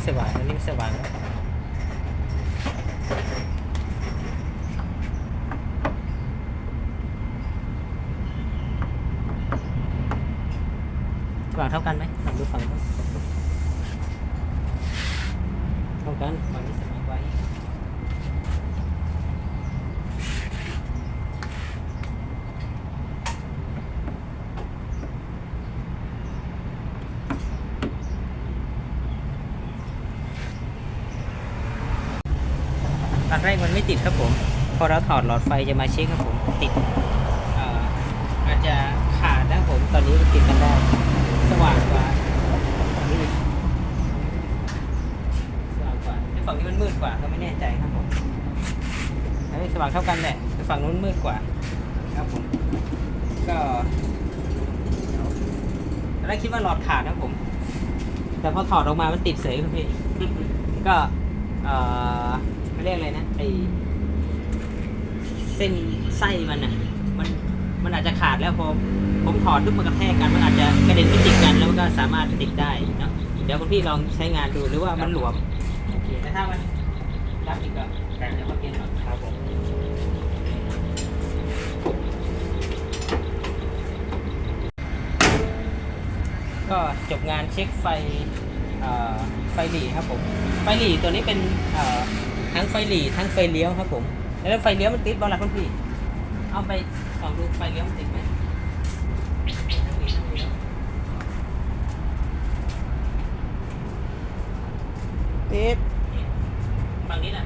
ไม่สว่างอันนี้ไม่สว่างสว่างเท่ากันไหมลองดูฝั่งเท่ากันฝั่งนี้สว่างไว้ ตอนแรกมันไม่ติดครับผม พอเราถอดหลอดไฟจะมาเช็คครับผมติดอาจจะขาดนะผมตอนนี้มันติดกันได้สว่างกว่าฝั่งนี้สว่างกว่าฝั่งนี้มันมืดกว่าก็ไม่แน่ใจครับผมเอ้สว่างเท่ากันแหละแต่ฝั่งนู้นมืดกว่า ครับผม ก็ตอนแรกคิดว่าหลอดขาดนะผม แต่พอถอดออกมามันติดเสยคุณพี่ก็เอ่อ เขาเรียกอะไรนะไอเส้นไส้มันอะ มันมันอาจจะขาดแล้วพอผมถอดทุกมันกระแทกกันมันอาจจะกระเด็นไปติดกันแล้วมันก็สามารถติดได้เนอะเดี๋ยวคุณพี่ลองใช้งานดูหรือว่ามันหลวมโอเคแต่ถ้ามันรับอีกก็แต่เดี๋ยวมาเปลี่ยนก่อนครับผมก็จบงานเช็คไฟเอ่อไฟหลีครับผม ไฟหลีตัวนี้เป็นเอ่อ ทั้งไฟหลีทั้งไฟเลี้ยวครับผม แล้วไฟเลี้ยวมันติดบ้างหรือเปล่าพี่ เอาไปสองดูไฟเลี้ยวมันติดไหมติดฝั่งนี้นะ